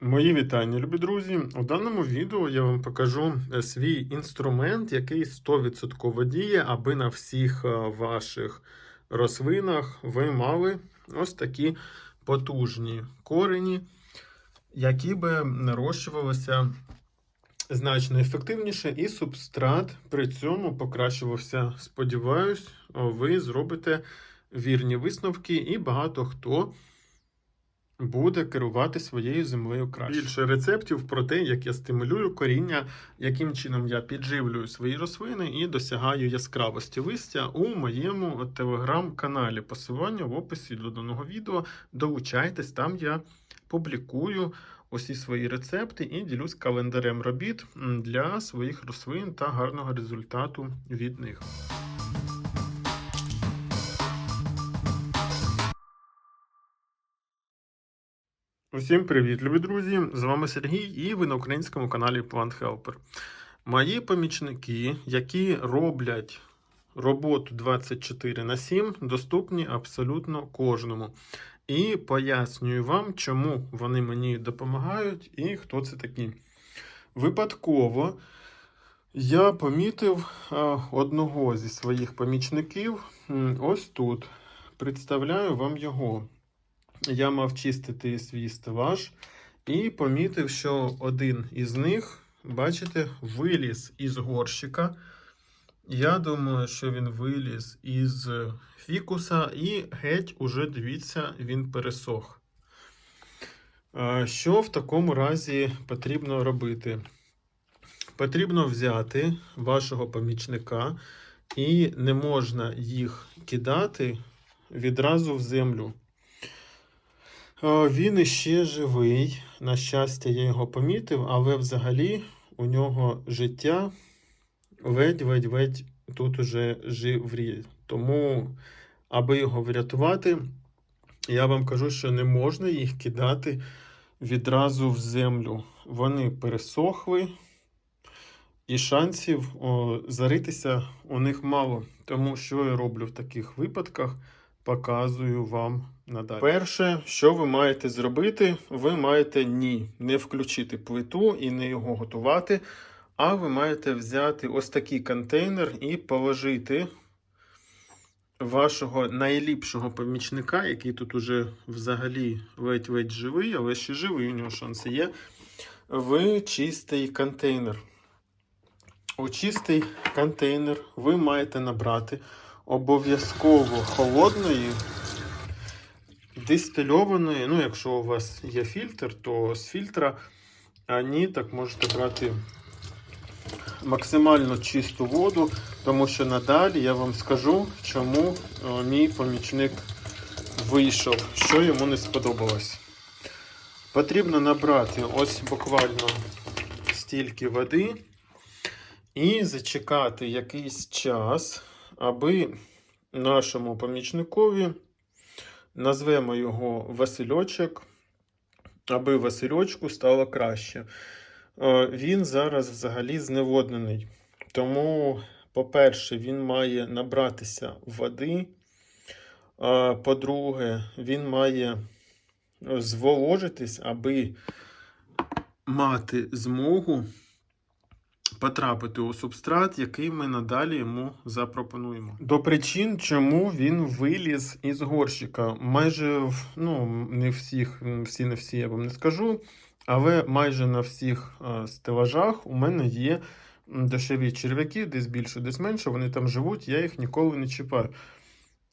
Мої вітання, любі друзі. У даному відео я вам покажу е, свій інструмент, який 100% діє, аби на всіх е, ваших рослинах ви мали ось такі потужні корені, які би нарощувалися значно ефективніше, і субстрат при цьому покращувався. Сподіваюсь, ви зробите вірні висновки, і багато хто буде керувати своєю землею краще. Більше рецептів про те, як я стимулюю коріння, яким чином я підживлюю свої рослини і досягаю яскравості листя у моєму телеграм-каналі. Посилання в описі до даного відео. Долучайтесь, там я публікую усі свої рецепти і ділюсь календарем робіт для своїх рослин та гарного результату від них. Усім привіт, любі друзі! З вами Сергій, і ви на українському каналі Plant Helper. Мої помічники, які роблять роботу 24 на 7, доступні абсолютно кожному. І пояснюю вам, чому вони мені допомагають і хто це такі. Випадково я помітив одного зі своїх помічників ось тут. Представляю вам його я мав чистити свій стелаж і помітив, що один із них, бачите, виліз із горщика. Я думаю, що він виліз із фікуса, і геть уже, дивіться, він пересох. Що в такому разі потрібно робити? Потрібно взяти вашого помічника, і не можна їх кидати відразу в землю. Е, Він іще живий. На щастя, я його помітив, але взагалі у нього життя ледь-ледь-ледь тут уже живріє. Тому, аби його врятувати, я вам кажу, що не можна їх кидати відразу в землю. Вони пересохли, і шансів о, заритися у них мало. Тому що я роблю в таких випадках, показую вам надалі. Перше, що ви маєте зробити, ви маєте ні, не включити плиту і не його готувати. А ви маєте взяти ось такий контейнер і положити вашого найліпшого помічника, який тут уже взагалі ледь-ледь живий, але ще живий, у нього шанси є. В чистий контейнер. У чистий контейнер ви маєте набрати обов'язково холодної, дистильованої. Ну, якщо у вас є фільтр, то з фільтра, а так можете брати максимально чисту воду, тому що надалі я вам скажу, чому мій помічник вийшов, що йому не сподобалось. Потрібно набрати ось буквально стільки води і зачекати якийсь час, аби нашому помічникові назвемо його Васильочок, аби Васильочку стало краще. Е, Він зараз взагалі зневоднений. Тому, по-перше, він має набратися води. По-друге, він має зволожитись, аби мати змогу потрапити у субстрат, який ми надалі йому запропонуємо. До причин, чому він виліз із горщика. Майже ну, не всіх, всі не всі я вам не скажу, але майже на всіх е, стелажах у мене є дешеві черв'яки, десь більше, десь менше. Вони там живуть, я їх ніколи не чіпаю.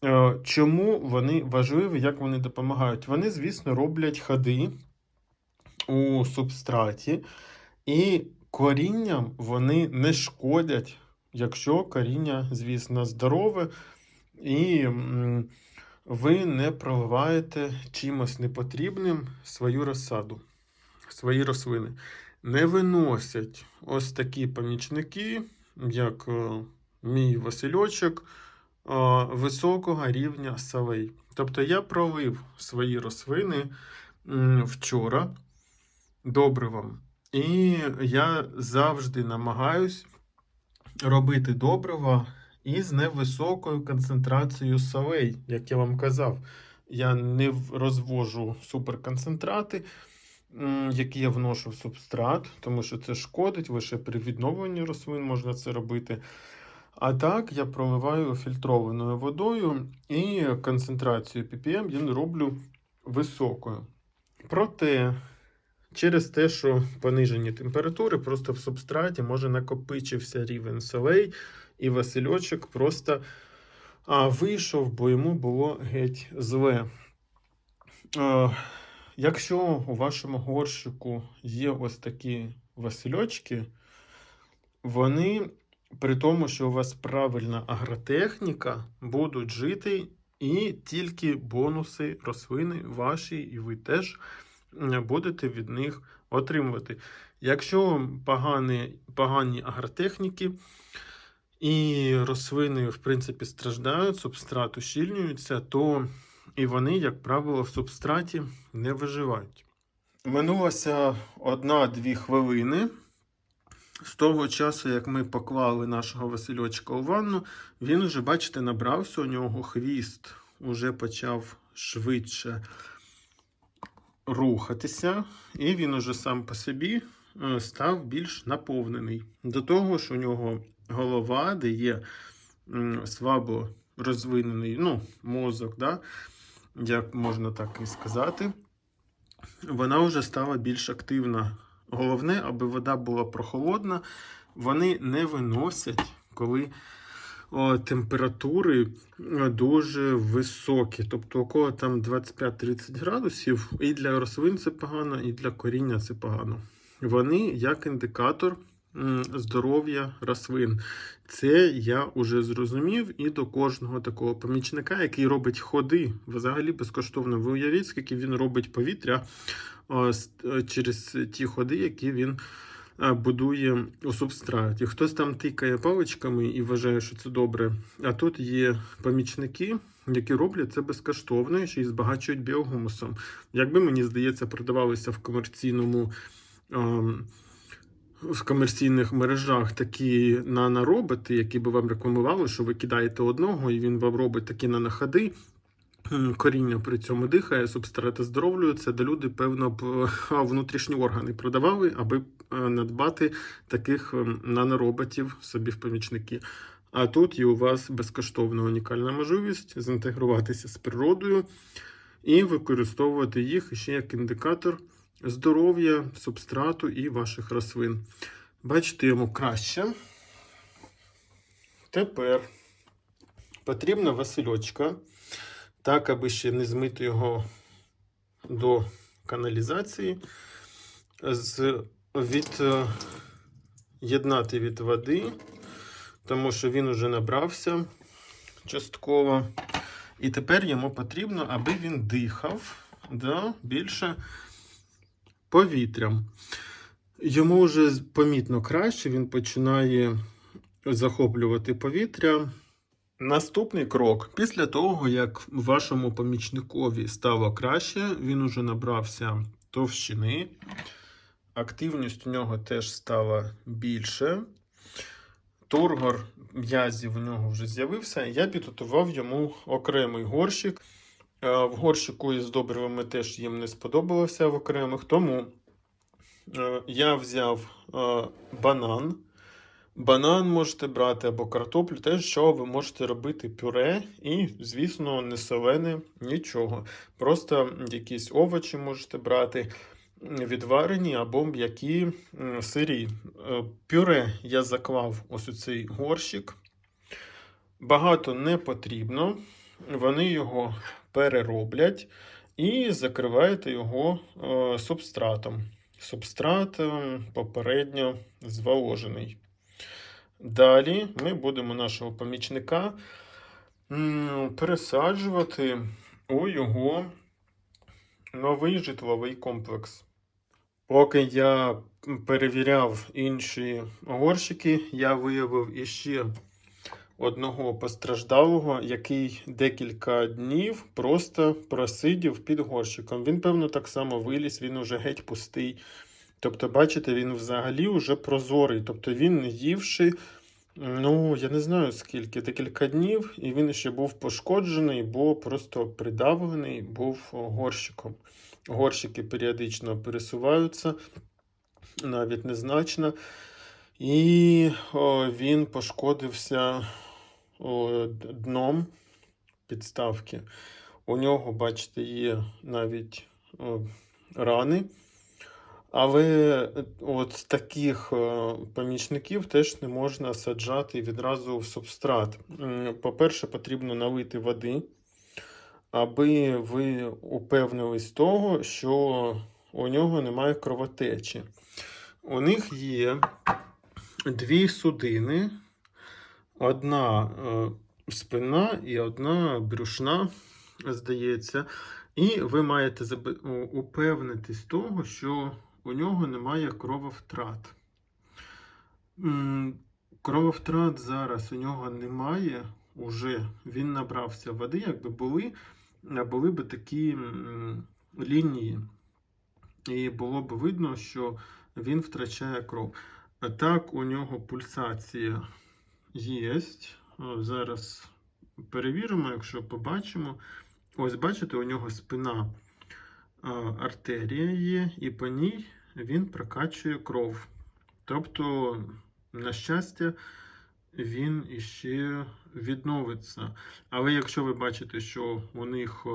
Е, Чому вони важливі, як вони допомагають? Вони, звісно, роблять ходи у субстраті, і корінням вони не шкодять, якщо коріння, звісно, здорове, і ви не проливаєте чимось непотрібним свою розсаду, свої рослини. Не виносять ось такі помічники, як е, мій Васильочок, е, високого рівня солей. Тобто я пролив свої рослини вчора добривом. І я завжди намагаюсь робити добрива із невисокою концентрацією солей, як я вам казав. Я не розвожу суперконцентрати. які я вношу в субстрат, тому що це шкодить, лише при відновленні рослин можна це робити. А так я проливаю фільтрованою водою і концентрацію ppm я роблю високою. Проте, через те, що понижені температури, просто в субстраті може накопичився рівень солей, і Васильочок просто а, вийшов, бо йому було геть зле. Е, якщо у вашому горщику є ось такі Васильочки, вони при тому, що у вас правильна агротехніка, будуть жити і тільки бонуси рослини ваші, і ви теж будете від них отримувати. Якщо погані, погані агротехніки і рослини, в принципі, страждають, субстрат ущільнюється, то і вони, як правило, в субстраті не виживають. Минулося одна-дві хвилини. З того часу, як ми поклали нашого Васильочка у ванну, він уже, бачите, набрався, у нього хвіст уже почав швидше рухатися, і він уже сам по собі е, став більш наповнений. До того ж, у нього голова, де є слабо розвинений ну, мозок, да? як можна так і сказати, вона вже стала більш активна. Головне, аби вода була прохолодна. Вони не виносять, коли температури е, дуже високі. Тобто около там 25-30 градусів. І для рослин це погано, і для коріння це погано. Вони як індикатор здоров'я рослин. Це я вже зрозумів і до кожного такого помічника, який робить ходи, взагалі безкоштовно. Ви уявіть, скільки він робить повітря с- е, через ті ходи, які він е, будує у субстраті. Хтось там тикає паличками і вважає, що це добре. А тут є помічники, які роблять це безкоштовно і збагачують біогумусом. Якби мені здається, продавалися в комерційному. ем, в комерційних мережах такі нанороботи, які би вам рекламували, що ви кидаєте одного, і він вам робить такі наноходи. Коріння при цьому дихає, субстрат оздоровлюється, де люди, певно, б внутрішні органи продавали, аби надбати таких ем, нанороботів собі в помічники. А тут є у вас безкоштовна унікальна можливість зінтегруватися з природою і використовувати їх ще як індикатор здоров'я, субстрату і ваших рослин. Бачите йому краще. Тепер потрібна васильочка, так, аби ще не змити його до каналізації, з, від, е, від води, тому що він уже набрався частково. І тепер йому потрібно, аби він дихав да, більше повітрям. Йому вже помітно краще, він починає захоплювати повітря. Наступний крок. Після того, як вашому помічникові стало краще, він уже набрався товщини. Активність у нього теж стала більше. Тургор м'язів у нього вже з'явився. Я підготував йому окремий горщик. Е, В горщику із добривами теж їм не сподобалося в окремих, тому е, я взяв е, банан. Банан можете брати або картоплю, те, що ви можете робити пюре, і, звісно, не солене, нічого. Просто якісь овочі можете брати відварені або м'які сирі. Е, Пюре я заклав ось у цей горщик. Багато не потрібно. Вони його перероблять і закриваєте його е, субстратом. Субстрат е, попередньо зволожений. Далі ми будемо нашого помічника пересаджувати у його новий житловий комплекс. Поки я перевіряв інші горщики, я виявив іще одного постраждалого, який декілька днів просто просидів під горщиком. Він, певно, так само виліз, він уже геть пустий. Тобто, бачите, він взагалі вже прозорий. Тобто він не ївши, ну, я не знаю скільки, декілька днів, і він ще був пошкоджений, бо просто придавлений був горщиком. горщики періодично пересуваються, навіть незначно. І о, він пошкодився о, дном підставки. У нього, бачите, є навіть о, рани. Але е, от таких е, помічників теж не можна саджати відразу в субстрат. По-перше, потрібно налити води, аби ви упевнились того, що у нього немає кровотечі. У них є дві судини, одна е, спина і одна брюшна, здається. І ви маєте упевнитись того, що у нього немає крововтрат. Крововтрат зараз у нього немає. Уже він набрався води, якби були, були б такі лінії. І було б видно, що він втрачає кров. Так, у нього пульсація є. Зараз перевіримо, якщо побачимо. Ось бачите, у нього спина артерія є, і по ній він прокачує кров. Тобто, на щастя, він іще відновиться. Але якщо ви бачите, що у них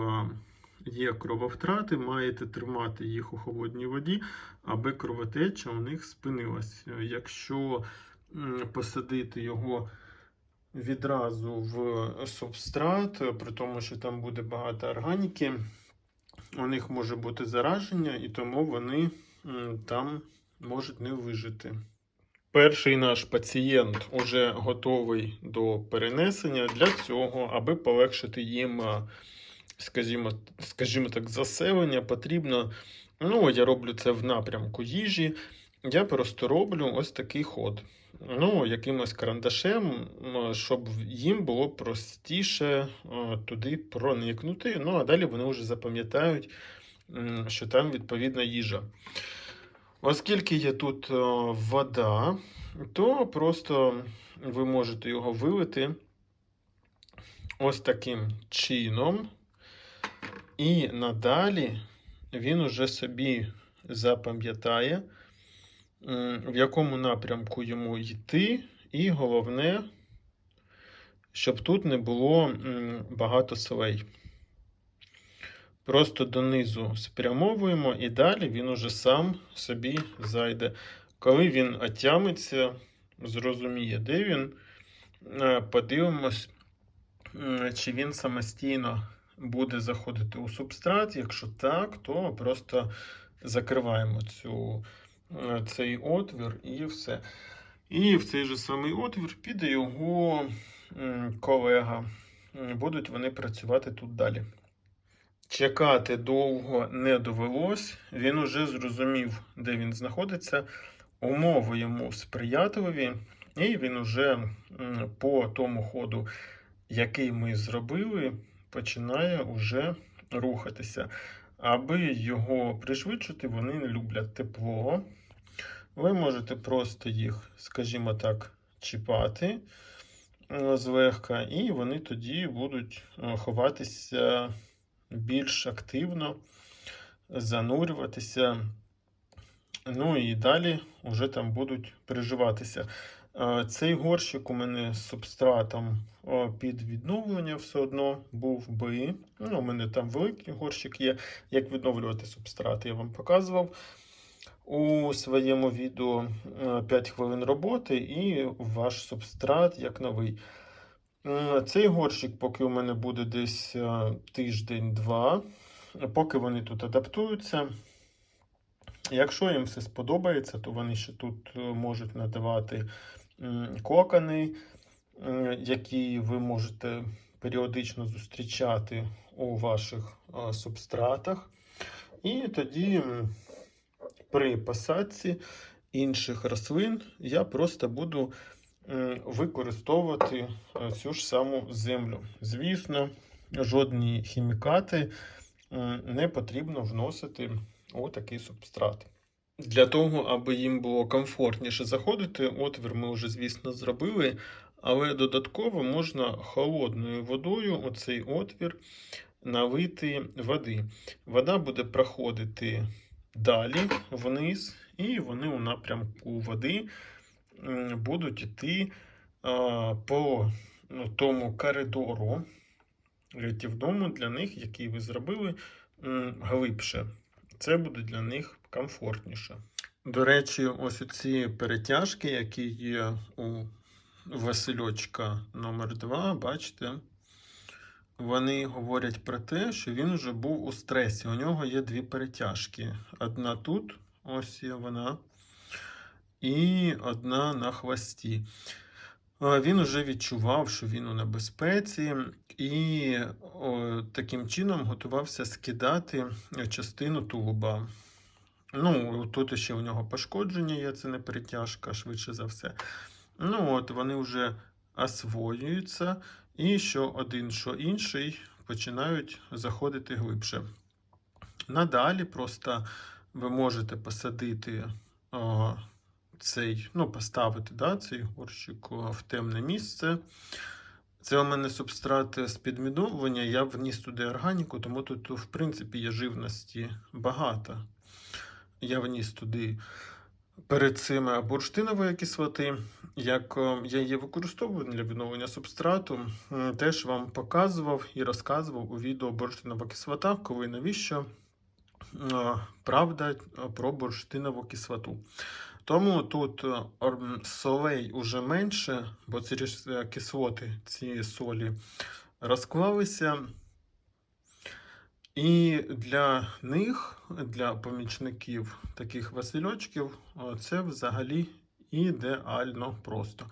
є крововтрати, маєте тримати їх у холодній воді, аби кровотеча у них спинилась. Якщо посадити його відразу в субстрат, при тому, що там буде багато органіки, у них може бути зараження, і тому вони там можуть не вижити. Перший наш пацієнт уже готовий до перенесення. Для цього, аби полегшити їм, скажімо, скажімо так, заселення, потрібно. Ну, я роблю це в напрямку їжі. Я просто роблю ось такий ход. Ну, якимось карандашем, щоб їм було простіше е, туди проникнути. Ну, а далі вони вже запам'ятають, що там відповідна їжа. Оскільки є тут е, вода, то просто ви можете його вилити ось таким чином. І надалі він уже собі запам'ятає, в якому напрямку йому йти, і головне, щоб тут не було багато селей. Просто донизу спрямовуємо, і далі він уже сам собі зайде. Коли він отямиться, зрозуміє, де він, е, подивимось, чи він самостійно буде заходити у субстрат. Якщо так, то просто закриваємо цю, е, цей отвір і все. І в цей же самий отвір піде його колега. Будуть вони працювати тут далі. Чекати довго не довелось. Він уже зрозумів, де він знаходиться. Умови йому сприятливі, і він уже по тому ходу, який ми зробили, починає уже рухатися. Аби його пришвидшити, вони не люблять тепло. Ви можете просто їх, скажімо так, чіпати е, злегка, і вони тоді будуть е, ховатися більш активно, занурюватися. Ну і далі вже там будуть переживатися. Е, Цей горщик у мене з субстратом під відновлення все одно був би. Ну, у мене там великий горщик є. Як відновлювати субстрат, я вам показував у своєму відео е, 5 хвилин роботи і ваш субстрат як новий. Цей горщик, поки у мене буде десь е, тиждень-два, поки вони тут адаптуються. Якщо їм все сподобається, то вони ще тут е, можуть надавати кокони, які ви можете періодично зустрічати у ваших е, субстратах. І тоді при посадці інших рослин я просто буду використовувати е, цю ж саму землю. Звісно, жодні хімікати не потрібно вносити у такий субстрат. Для того, аби їм було комфортніше заходити, отвір ми вже, звісно, зробили, але додатково можна холодною водою оцей отвір налити води. Вода буде проходити далі вниз, і вони у напрямку води будуть йти по ну, тому коридору рятівному для них, який ви зробили глибше. Це буде для них комфортніше. До речі, ось ці перетяжки, які є у Васильочка номер 2 бачите, вони говорять про те, що він вже був у стресі. У нього є дві перетяжки. Одна тут, ось є вона, і одна на хвості. Він вже відчував, що він у небезпеці, і о, таким чином готувався скидати частину тулуба. Ну, тут ще у нього пошкодження є, це не перетяжка, швидше за все. Ну, от вони вже освоюються, і що один, що інший починають заходити глибше. Надалі просто ви можете посадити о, цей, ну, поставити да, цей горщик в темне місце. Це у мене субстрат з підмідовування, я вніс туди органіку, тому тут, в принципі, є живності багато. Я вніс туди перед цим бурштинової кислоти. Як е, я її використовую для відновлення субстрату, теж вам показував і розказував у відео бурштинова кислота, коли і навіщо е, правда про бурштинову кислоту. Тому тут е, солей уже менше, бо ці е, кислоти, ці солі розклалися. І для них, для помічників таких васильочків, це взагалі ідеально просто.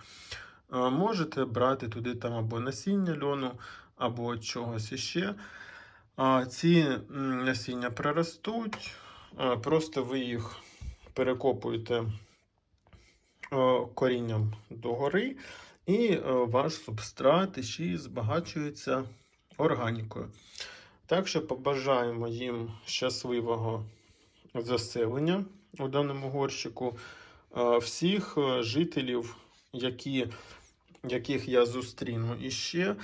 Е, Можете брати туди там або насіння льону, або чогось іще. Ці насіння проростуть, е, просто ви їх перекопуєте е, корінням догори, і е, ваш субстрат ще збагачується органікою. Так що побажаємо їм щасливого заселення у даному горщику. Е, Всіх е, жителів, які, яких я зустріну іще,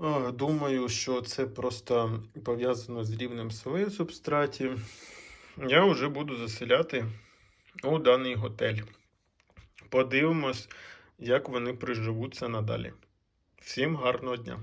е, думаю, що це просто пов'язано з рівнем своєї субстраті. Я вже буду заселяти у даний готель. Подивимось, як вони приживуться надалі. Всім гарного дня!